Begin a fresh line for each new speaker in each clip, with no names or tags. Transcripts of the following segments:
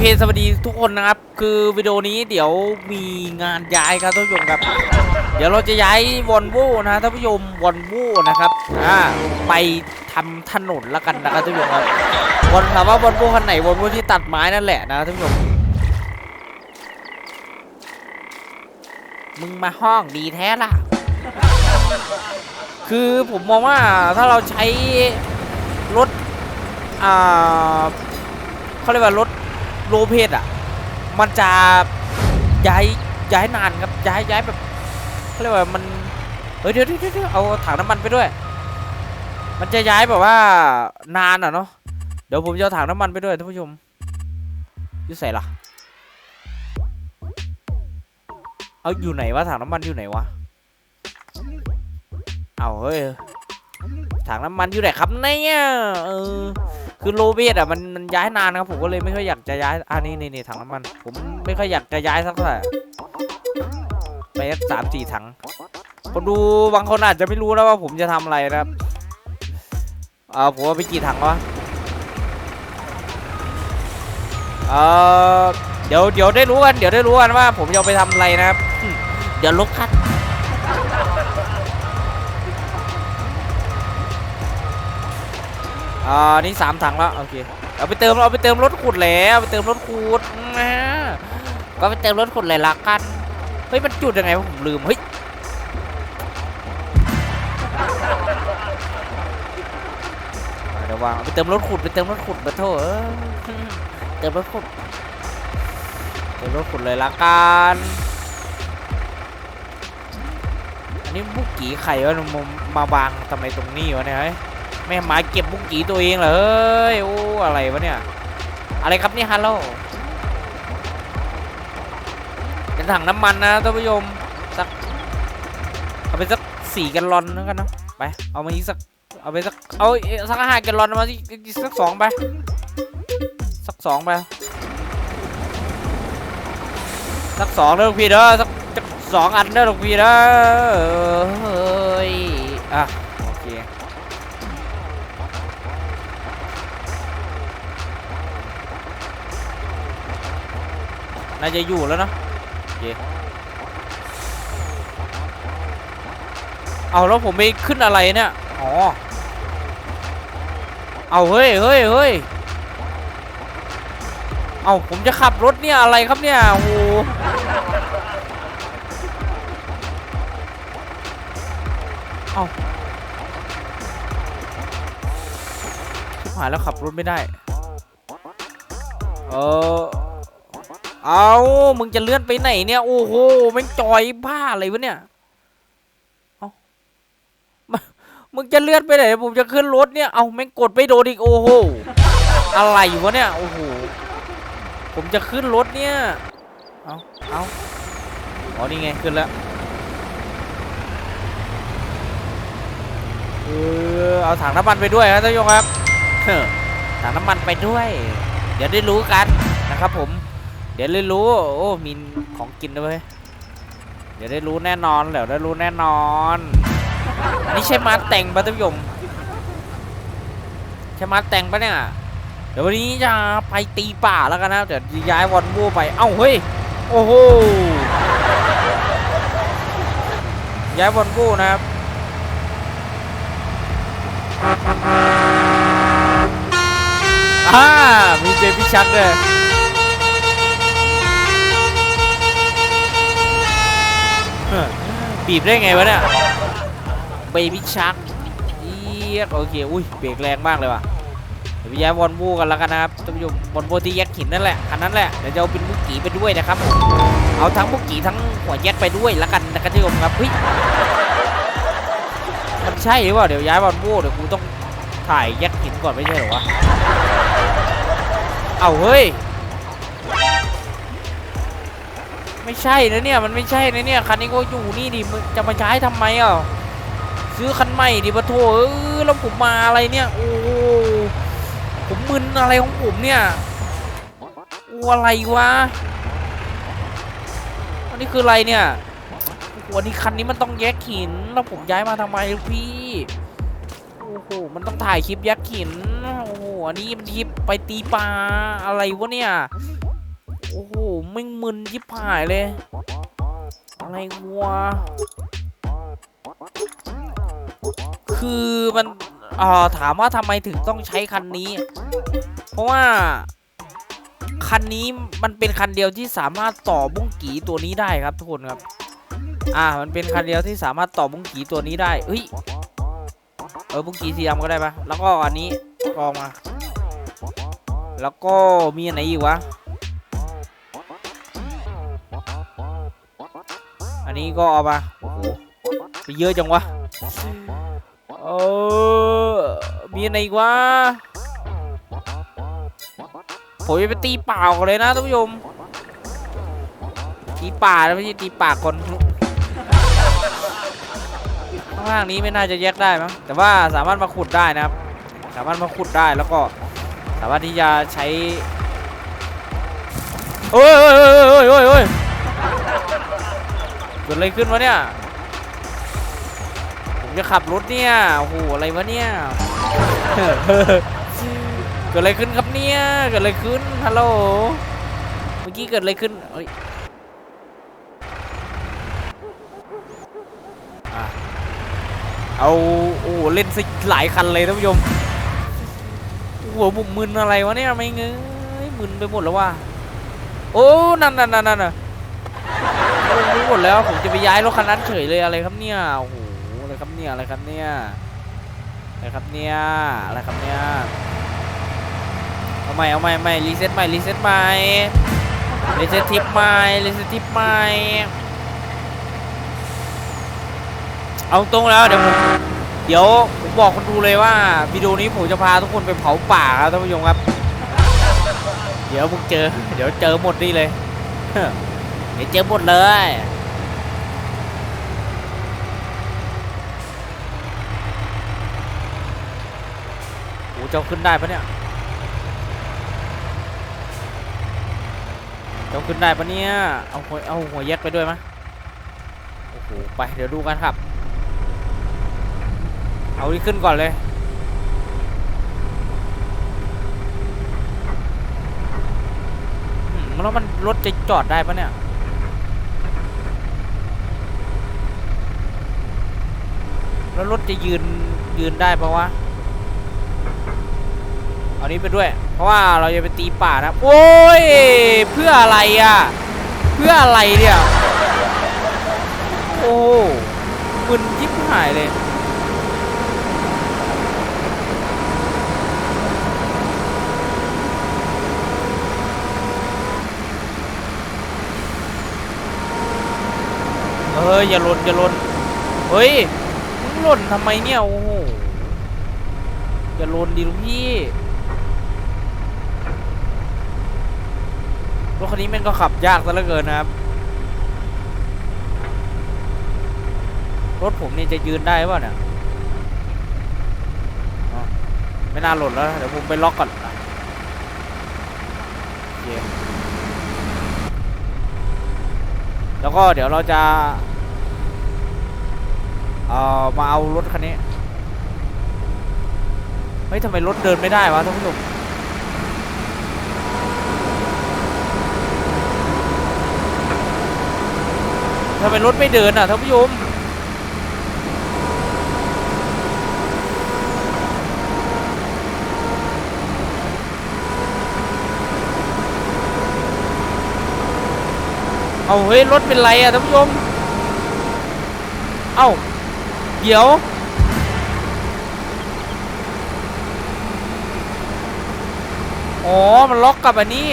เคสวัสดีทุกคนนะครับ คือวิดีโอนี้เดี๋ยวมีงานย้ายครับท่านผู้ชมครับ เดี๋ยวเราจะย้ายวอนโวนะท่านผู้ชมวอนโวนะครับอ่าไปทำถนนละกันนะครับท่านผู้ชมครับวอนถามว่าวอนโวคันไหนวอนโวที่ตัดไม้นั่นแหละนะท่านผู้ชมมึงมาห้องดีแท้ล่ะ คือผมมองว่าถ้าเราใช้รถอ่าเขาเรียกว่ารถ โลเพสอะ มันจะย้ายย้ายนานครับย้ายย้ายแบบเขาเรียกว่ามันเฮ้ยเดี๋ยวเดี๋ยวเดี๋ยวเอาถังน้ำมันไปด้วย มันจะย้ายแบบว่านานอะเนาะเดี๋ยวผมจะเอาถังน้ำมันไปด้วยท่านผู้ชมอยู่ใส่ล่ะเอาอยู่ไหนวะถังน้ำมันอยู่ไหนวะเอาเฮ้ยถังน้ำมันอยู่ไหนครับเนี่ยเออ คือโลเบสอะมันมันย้ายนานครับผมก็เลยไม่ค่อยอยากจะย้ายอันนี้นี่นี่ถังน้ำมัน ผมไม่ค่อยอยากจะย้ายสักเท่าไหร่ไปสามสี่ถังคนดูบางคนอาจจะไม่รู้นะว่าผมจะทำอะไรนะครับเออผมเอาไปกี่ถังวะเออเดี๋ยวเดี๋ยวได้รู้กันเดี๋ยวได้รู้กันว่า ผมจะไปทำอะไรนะครับเดี๋ยวลบคัด อ่านี่สามถังแล้วโอเคเอาไปเติมเอาไปเติมรถขุดแล้วไปเติมรถขุดนะก็ไปเติมรถขุดเลยละกันเฮ้ยมันจุดยังไงวะผมลืมเฮ้ยเดี๋ยววางไปเติมรถขุดไปเติมรถขุดมาโถเอ้ยเติมรถขุดเติมรถขุดเลยละกันอันนี้บุกกี้ไข่วะมามาบางทำไมตรงนี้วะเนี่ย แม่หมาเก็บบุกกีตัวเองเหรอเฮ้ยโอ้อะไรวะเนี่ย อะไรครับนี่ฮัลโหลเป็นถังน้ำมันนะท่านผู้ชมสักเอาไปสักสี่กันลอนแล้วกันเนาะไปเอามาอีกสักเอาไปสักเอาสักห้ากันลอนมาอีกสักสองไปสักสองไปสักสองเด้อลูกพี่เด้อสักสักสองอันเด้อลูกพี่เด้อเฮ้ยอะโอเค น่าจะอยู่แล้วนะโอเคเอาแล้วผมไปขึ้นอะไรเนี่ย อ๋อ เอาเฮ้ยเฮ้ยเฮ้ยเอาผมจะขับรถเนี่ยอะไรครับเนี่ย โอ้โหเอาชิบหายแล้วขับรถไม่ได้ เออ เอามึงจะเลื่อนไปไหนเนี่ย โอ้โหม่งจอยบ้าอะไรวะเนี่ยเอามึงจะเลื่อนไปไหน ผมจะขึ้นรถเนี่ย เอาแม่งกดไปโดนอีก โอ้โห อะไรวะเนี่ย โอ้โห ผมจะขึ้นรถเนี่ย เอาเอาอ๋อนี่ไงขึ้นแล้วเออเอาถังน้ำมันไปด้วยครับท่านผู้ชมครับถังน้ำมันไปด้วย เดี๋ยวได้รู้กันนะครับผม เดี๋ยวได้รู้ โอ้ มีของกินด้วย เดี๋ยวได้รู้แน่นอนเดี๋ยวได้รู้แน่นอนอันนี่ใช่มาแต่งปะท่านผู้ชมใช่มาแต่งปะเนี่ย เดี๋ยววันนี้จะไปตีป่าแล้วกันนะเดี๋ยวย้ายวอนโวไป เอ้าเฮ้ย โอ้โห ย้ายวอนโวนะครับอ่ามีเบบี้ชักด้วย บีบได้ไงวะเนี่ยเบบี้ชักเอียดโอเคอุ้ยเบรกแรงมากเลยว่ะเดี๋ยวไปย้ายวอนโวกันแล้วกันนะครับท่านผู้ชมวอนโวที่แยกหินนั่นแหละอันนั้นแหละเดี๋ยวจะเอาเป็นบุกกี้ไปด้วยนะครับเอาทั้งบุกกี้ทั้งหัวแยกไปด้วยแล้วกันนะครับท่านผู้ชมครับเฮ้ยมันใช่หรือเปล่าเดี๋ยวย้ายวอนโวเดี๋ยวกูต้องถ่ายแยกหินก่อนไม่ใช่หรอวะเอาเฮ้ย ไม่ใช่นะเนี่ยมันไม่ใช่นะเนี่ยคันนี้ก็อยู่นี่ดิจะมาใช้ทำไมอะซื้อคันใหม่ดิปะโถเออแล้วผมมาอะไรเนี่ยโอ้ผมมึนอะไรของผมเนี่ยโอ้อะไรวะอันนี้คืออะไรเนี่ยโอ้โหอันนี้คันนี้มันต้องแยกหินแล้วผมย้ายมาทำไมพี่โอ้โหมันต้องถ่ายคลิปแยกหินโอ้โหอันนี้มันคลิปไปตีปลาอะไรวะเนี่ย อ้โหไม่งมึนยิบหายเลย อะไรวะ คือมันอ่อถามว่าทำไมถึงต้องใช้คันนี้ เพราะว่า คันนี้มันเป็นคันเดียวที่สามารถต่อบุ้งกีตัวนี้ได้ครับทุกคนครับ อ่า มันเป็นคันเดียวที่สามารถต่อบุ้งกีตัวนี้ได้เฮ้ย เออบุ้งกีสีดำก็ได้ปะแล้วก็อันนี้กองมา แล้วก็มีอันไหนอีกวะ นี้ก็เอามาโอ้โหไปเยอะจังวะเออมีอันไหนอีกวะผมจะไปตีเปล่ากันเลยนะท่านผู้ชมตีป่านะไม่ใช่ตีปากคนข้างล่างนี้ไม่น่าจะแยกได้มั้งแต่ว่าสามารถมาขุดได้นะครับ สามารถมาขุดได้แล้วก็สามารถที่จะใช้โอ้ยโอ้ยโอ้ยโอ้ยโอ้ย กิดอะไรขึ้นวะเนี่ย ผมจะขับรถเนี่ย โอ้โห อะไรวะเนี่ย เกิดอะไรขึ้นครับเนี่ย เกิดอะไรขึ้น ฮัลโหล เมื่อกี้เกิดอะไรขึ้นเอ้ยเอาโอ้โหเล่นสิหลายคันเลยท่านผู้ชมหัวบุมมึนอะไรวะเนี่ยไม่เงยมึนไปหมดแล้วว่ะโอ้นั่นนั่นนั่นนั่น น่ะมึนไปหมดแล้วผมจะไปย้ายรถคันนั้นเฉยเลยอะไรครับเนี่ยโอ้โหอะไรครับเนี่ยอะไรครับเนี่ยอะไรครับเนี่ยอะไรครับเนี่ยเอาใหม่เอาใหม่ใหม่รีเซ็ตใหม่รีเซ็ตใหม่รีเซ็ตทิปใหม่รีเซ็ตทิปใหม่เอาตรงแล้วเดี๋ยวผมเดี๋ยวผมบอกคนดูเลยว่าวิดีโอนี้ผมจะพาทุกคนไปเผาป่าครับท่านผู้ชมครับ เดี๋ยวมึงเจอ เดี๋ยวเจอหมดนี่เลย เดี๋ยวเจอหมดเลย โอ้เจ้าขึ้นได้ปะเนี่ย เจ้าขึ้นได้ปะเนี่ย เอาหัวเอาหัวแยกไปด้วยมะโอ้โห ไปเดี๋ยวดูกันครับ เอาที่ขึ้นก่อนเลยแล้วมันรถจะจอดได้ปะเนี่ย แล้วรถจะยืนยืนได้ปะวะเอานี้ไปด้วย เพราะว่าเราจะไปตีป่านะโอ้ยเพื่ออะไรอะเพื่ออะไรเนี่ยโอ้มึนยิบหายเลยเอออย่าหล่นอย่าหล่นเฮ้ย หล่นทำไมเนี่ย โอ้โหอย่าหล่นดิลูกพี่รถคันนี้ม่งก็ขับยากซะเหลือเกินนะครับ รถผมเนี่ยจะยืนได้ป่ะเนี่ยไม่น่าหล่นแล้ว เดี๋ยวผมไปล็อกก่อนอะโอเคแล้วก็เดี๋ยวเราจะ เอ่อมาเอารถคันนี้ เฮ้ยทำไมรถเดินไม่ได้วะท่านผู้ชมทำไมรถไม่เดินอะท่านผู้ชมเอาเฮ้ยรถเป็นไรอะท่านผู้ชม เอ้า เดี๋ยว อ๋อ มันล็อกกับอันนี้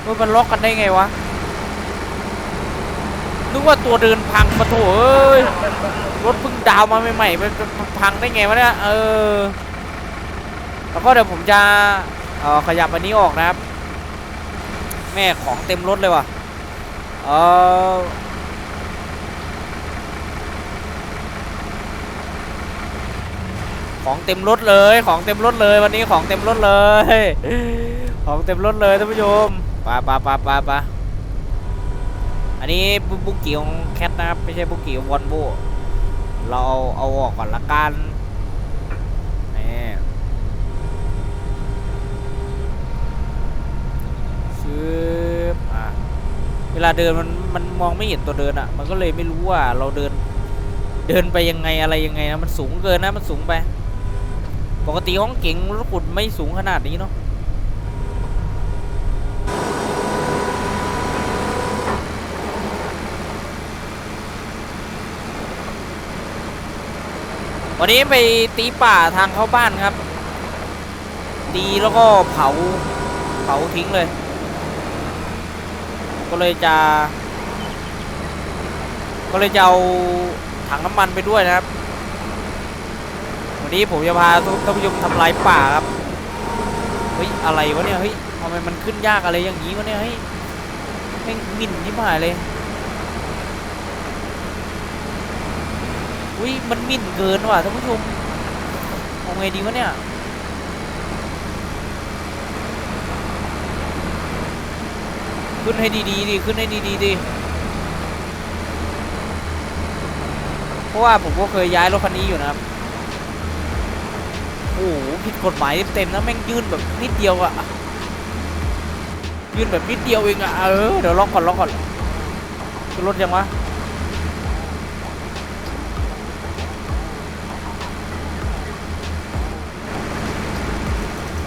เฮ้ยมันล็อกกันได้ไงวะ นึกว่าตัวเดินพังมาโถเอ้ย รถเพิ่งดาวมาใหม่ๆมันพังได้ไงวะเนี่ย เออ แล้วก็เดี๋ยวผมจะเออขยับอันนี้ออกนะครับ แม่ของเต็มรถเลยว่ะ เออ ของเต็มรถเลยของเต็มรถเลยวันนี้ของเต็มรถเลย ของเต็มรถเลยท่านผู้ชมปาปาปาปาปาอันนี้บุกกี้ของแคทนะครับไม่ใช่บุกกี้ขอวอนโบเราเอาเอาออกก่อนละกันนี่ซื้ออะเวลาเดินมันมันมองไม่เห็นตัวเดินอะ มันก็เลยไม่รู้ว่าเราเดินเดินไปยังไงอะไรยังไงนะมันสูงเกินนะมันสูงไป ปกติห้องเก๋งรถกุดไม่สูงขนาดนี้เนาะวันนี้ไปตีป่าทางเข้าบ้านครับ ตีแล้วก็เผา เผาทิ้งเลย ก็เลยจะ ก็เลยจะเอาถังน้ำมันไปด้วยนะครับ วันนี้ผมจะพาท่านผู้ชมทำลายป่าครับ เฮ้ย อะไรวะเนี่ย เฮ้ยทำไมมันขึ้นยากอะไรอย่างนี้วะเนี่ย เฮ้ยแม่งหมิ่นที่หายเลยอุ้ยมันหมิ่นเกินว่ะท่านผู้ชมเอาไงดีวะเนี่ยขึ้นให้ดีๆดิขึ้นให้ดีๆดิเพราะว่าผมก็เคยย้ายรถคันนี้อยู่นะครับ หผิดกฎหมายเต็มๆนะแม่งยื่นแบบนิดเดียวอะยื่นแบบนิดเดียวเองอะเออเดี๋ยวล็อกก่อนล็อกก่อนรถยังวะ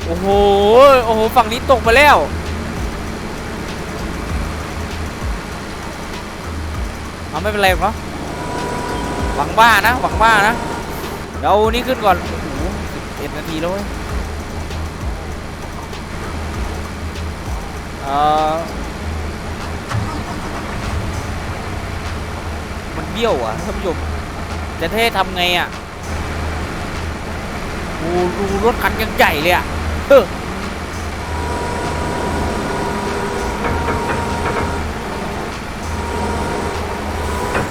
โอ้โห โอ้โห ฝั่งนี้ตกไปแล้ว เอาไม่เป็นไรหรอหวังว่านะ หวังว่านะ เดี๋ยวนี่ขึ้นก่อน โอ้โหเอ็ดนาทีแล้วเว้ยเออมันเบี้ยวอะท่านผู้ชมจะเท่ทำไงอะโอ้ดูรถคันยังใหญ่เลยอะเออ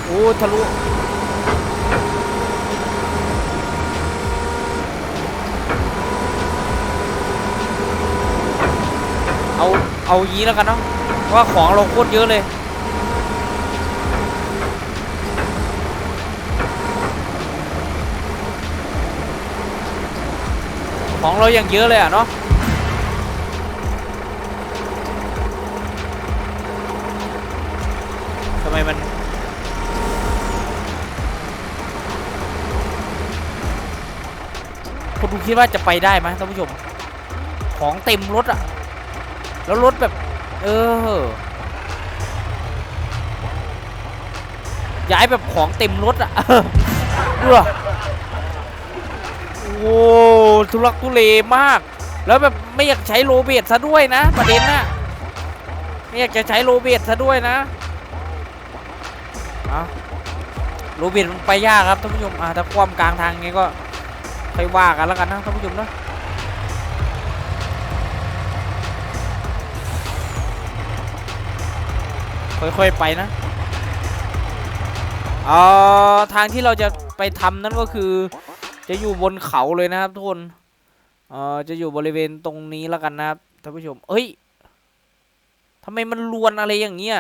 โอ้ทะลุ เอาเอายี้แล้วกันเนาะเพราะว่าของเราโคตรเยอะเลย ของเราอย่างเยอะเลยอะเนาะทำไมมันคุณดูคิดว่าจะไปได้ไหมท่านผู้ชม ของเต็มรถอะ แล้วรถแบบ เออ ย้ายแบบของเต็มรถอะเออโอ้ทุลักทุเลมาก แล้วแบบไม่อยากใช้โรเบตซะด้วยนะ ประเด็นน่ะไม่อยากจะใช้โรเบตซะด้วยนะอาโรเบตมันไปยากครับท่านผู้ชมอะถ้าความกลางทางไงก็ค่อยว่ากันแล้วกันนะท่านผู้ชมนะ ค่อยๆไปนะเอ่อทางที่เราจะไปทำนั่นก็คือ จะอยู่บนเขาเลยนะครับทุกคนเอ่อจะอยู่บริเวณตรงนี้แล้วกันนะครับท่านผู้ชมเอ้ยทำไมมันลวนอะไรอย่างเงี้ย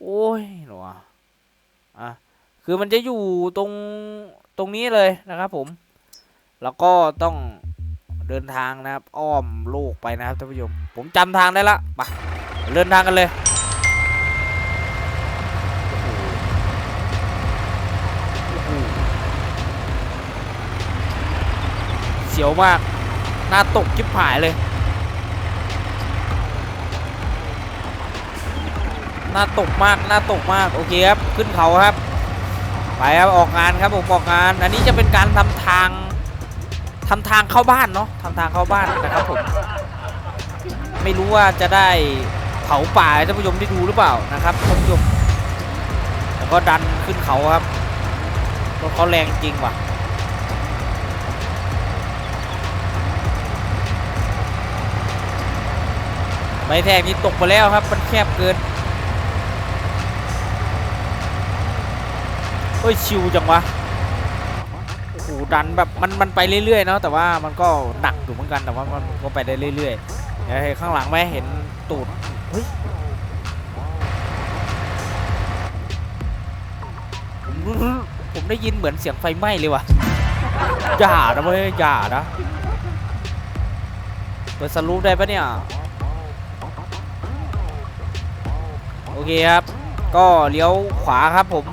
โอ้ยหรอะอะคือมันจะอยู่ตรงตรงนี้เลยนะครับผม แล้วก็ต้องเดินทางนะครับ อ้อมโลกไปนะครับท่านผู้ชม ผมจำทางได้ละไปเดินทางกันเลย เสียวมาก หน้าตกจิบหายเลย หน้าตกมาก หน้าตกมาก โอเคครับ ขึ้นเขาครับ ไปครับ ออกงานครับผมออกงาน อันนี้จะเป็นการทำทางทำทางเข้าบ้านเนาะทำทางเข้าบ้านนะครับผม ไม่รู้ว่าจะได้เผาป่าท่านผู้ชมได้ดูหรือเปล่านะครับท่านผู้ชมแล้วก็ดันขึ้นเขาครับรถเขาแรงจริงว่ะ บแทงนี้ตกไปแล้วครับ มันแคบเกินเฮ้ยชิวจังวะโอ้โหดันแบบมันมันไปเรื่อยๆเนาะแต่ว่ามันก็หนักอยู่เหมือนกันแต่ว่ามันก็ไปได้เรื่อยๆเดี๋ยวข้างหลังไหมเห็นตูดเฮ้ยผมผมได้ยินเหมือนเสียงไฟไหม้เลยว่ะอย่านะเว้ยอย่านะเปิดสรูปได้ปะเนี่ย โอเคครับ ก็เลี้ยวขวาครับผม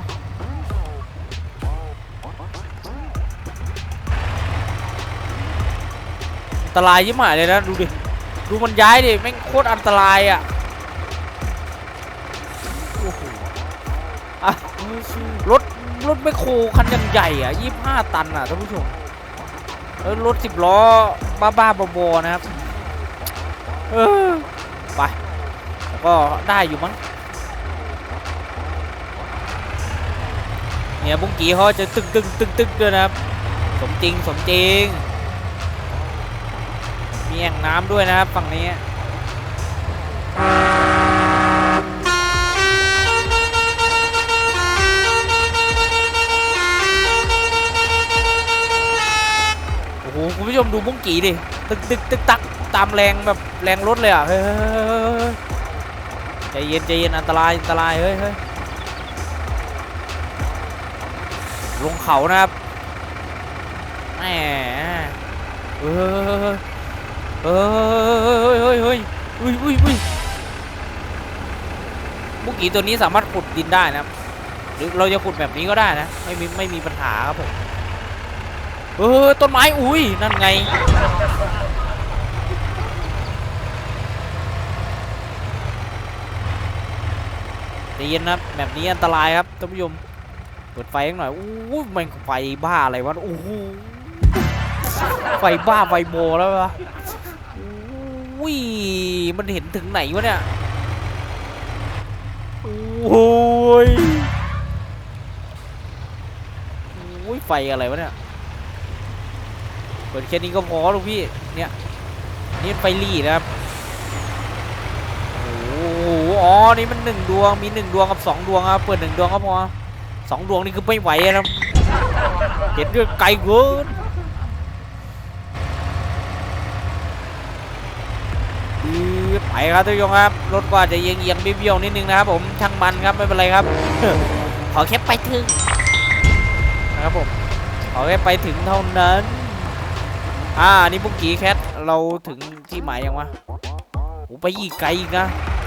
อันตรายยิ่งหมายเลยนะดูดิ ดูมันย้ายดิแม่งโคตรอันตรายอะโอ้โหอะรถรถแมคโคคันยังใหญ่อะยี่ห้าตันอะท่านผู้ชมแล้วรถสิบล้อบ้าบ้าบอๆนะครับ เออ ไปแล้วก็ได้อยู่มั้ง เนี่ยบุ้งกี้เขาจะตึกตึกตึกตึกด้วยนะครับ สมจริงสมจริง มีแอ่งน้ำด้วยนะครับฝั่งนี้โอ้โหคุณผู้ชมดูบุ้งกี่ดิตึกตึกตึกตักตามแรงแบบแรงรถเลยอะเฮ้ยเฮ้ยเยเฮ้ยใจเย็นใจเย็นอันตรายอันตรายเฮ้ยเฮ้ย ลงเขานะครับแหมเออเฮ้ยเฮ้ยเฮ้ยเฮ้ยอุ้ยอุ้ยอุ้ยบุกกี้ตัวนี้สามารถขุดดินได้นะครับ หรือเราจะขุดแบบนี้ก็ได้นะ ไม่มีไม่มีปัญหาครับผม เออต้นไม้อุ้ยนั่นไง ใจเย็นนะแบบนี้อันตรายครับท่านผู้ชม เปิดไฟให้หน่อยอู้มันไฟบ้าอะไรวะโอ้โหไฟบ้าไฟโบแล้ววะอุ้ยมันเห็นถึงไหนวะเนี่ยโอ้ยโอ้ยไฟอะไรวะเนี่ยเปิดแค่นี้ก็พอลูกพี่เนี่ยนี่ไฟลี่นะครับโอ้โหอ๋อนี่มันหนึ่งดวงมีหนึ่งดวงกับสองดวงครับเปิดหนึ่งดวงก็พอ สองดวงนี่คือไม่ไหวนะเห็นเรื่องไกลเกินไปครับท่านครับรถก็อาจจะเอียงเอียงเบี้ยวๆนิดนึงนะครับผมช่างมันครับไม่เป็นไรครับ ขอแค่ไปถึงนะครับผมขอแค่ไปถึงเท่านั้น อ่านี่บุกกี้แคทเราถึงที่หมายยังวะโอ้ไปอีกไกลอีกนะ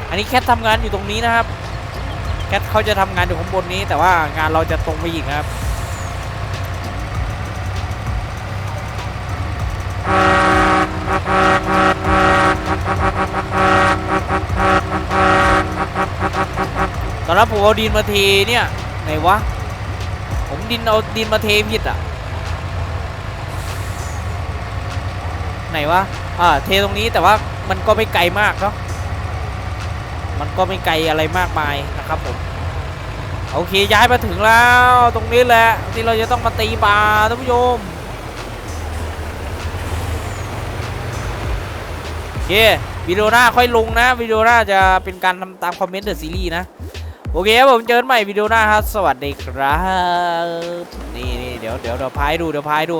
อันนี้แคททำงานอยู่ตรงนี้นะครับ แคทเขาจะทำงานอยู่ข้างบนนี้ แต่ว่างานเราจะตรงไปอีกครับตอนนั้นผมเอาดินมาเทเนี่ยไหนวะ ผมดินเอาดินมาเทผิดอะ ไหนวะอ่าเทตรงนี้แต่ว่ามันก็ไม่ไกลมากเนาะ มันก็ไม่ไกลอะไรมากมายนะครับผมโอเคย้ายมาถึงแล้วตรงนี้แหละที่เราจะต้องมาตีปลาท่านผู้ชมโอเควิดีโอหน้าค่อยลงนะวิดีโอหน้าจะเป็นการทำตามคอมเมนต์เดอะซีรีส์นะโอเคครับผมเจอกันใหม่วิดีโอหน้าครับ สวัสดีครับ นี่นี่เดี๋ยวเดี๋ยวเดี๋ยวพายดูเดี๋ยวพายดู